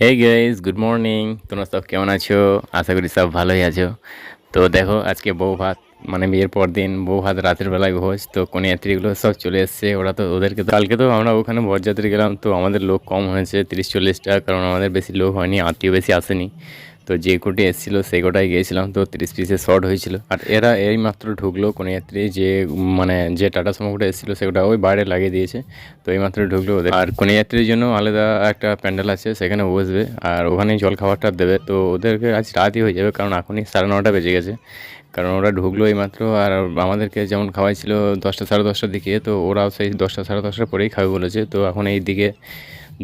Hey guys good morning তোমরা সব কেমন আছো? আশা করি সব ভালোই আছো। তো দেখো, আজকে বউ ভাত মানে বিয়ের পর দিন বউ ভাত রাতের বেলায় ভোজ তো কোন কন্যাত্রীগুলো সব চলে এসছে। ওরা তো ওদেরকে তো কালকে তো আমরা ওখানে বরযাত্রী গেলাম। তো আমাদের লোক কম হয়েছে, তিরিশ চল্লিশটা। কারণ আমাদের বেশি লোক হয়নি, আত্মীয় বেশি আসেনি। তো যে কোটি এসেছিল সেই কোটায় গিয়েছিলাম। তো তিরিশ পিসে শর্ট হয়েছিল। আর এরা এই মাত্র ঢুকলো কন্যাত্রী, যে মানে যে টাটা সমুখটা এসেছিল সেটা ওই বাইরে লাগিয়ে দিয়েছে। তো এই মাত্র ঢুকলো ওদের। আর কন্যাযাত্রীর জন্য আলাদা একটা প্যান্ডেল আছে, সেখানে বসবে। আর ওখানেই জল খাবারটা দেবে। তো ওদেরকে আজ রাতই হয়ে যাবে, কারণ এখনই সাড়ে নটা বেজে গেছে। কারণ ওরা ঢুকলো এই মাত্র আর আমাদেরকে যেমন খাওয়াইছিল দশটা, সাড়ে দশটার দিকে, তো ওরাও সেই দশটা, সাড়ে দশটার পরেই খাবে বলেছে। তো এখন এই দিকে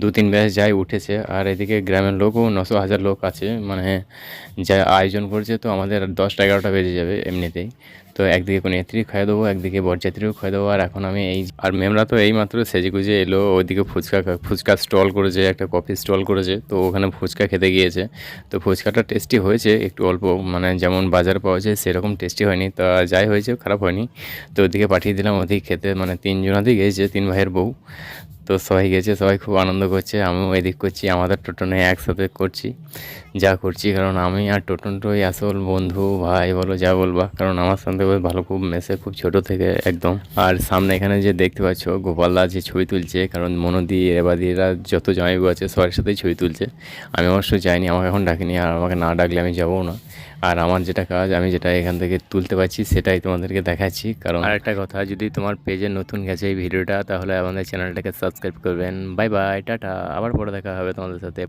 দু তিন ব্যাচ যাই উঠেছে, আর এদিকে গ্রামের লোকও নশো হাজার লোক আছে মানে যা আয়োজন করছে তো আমাদের দশটা এগারোটা বেজে যাবে এমনিতেই। তো একদিকে কোনো নেত্রী খাইয়ে দেবো, একদিকে বরযাত্রীও খাইয়ে দেবো। আর এখন আমি এই আর মেমরা তো এই মাত্র সেজে গুজে এলো, ওইদিকে ফুচকা ফুচকা স্টল করেছে, একটা কফি স্টল করেছে। তো ওখানে ফুচকা খেতে গিয়েছে। তো ফুচকাটা টেস্টি হয়েছে, একটু অল্প মানে যেমন বাজার পাওয়া যায় সেরকম টেস্টি হয়নি। তা যাই হয়েছে, খারাপ হয়নি। তো ওদিকে পাঠিয়ে দিলাম, ওদিকে খেতে মানে তিনজনাতেই গিয়েছে, তিন ভাইয়ের বউ। তো সবাই গেছে সবাই খুব আনন্দ করছে। আমিও এদিক করছি, আমাদের টোটনে একসাথে করছি, যা করছি। কারণ আমি আর টোটনটোই আসল বন্ধু, ভাই বলো, যা বলবা। কারণ আমার সঙ্গে বেশ ভালো খুব মেসে খুব ছোট থেকে একদম। আর সামনে এখানে যে দেখতে পাচ্ছ, গোপালদা যে ছবি তুলছে, কারণ মনোদি এবাদিরা যত জামাইবু আছে, সবার সাথেই ছবি তুলছে। আমি অবশ্য যাইনি, আমাকে এখন ডাকিনি, আর আমাকে না ডাকলে আমি যাব না। আর আমার যেটা কাজ, আমি যেটা এখান থেকে তুলতে পারছি, সেটাই তোমাদেরকে দেখাচ্ছি, কারণ আর একটা কথা, যদি তোমার পেজে নতুন গেছে এই ভিডিওটা, তাহলে আমাদের চ্যানেলটাকে সাবস্ক্রাইব করবেন। বাই বাই, টাটা, আবার পরে দেখা হবে তোমাদের সাথে।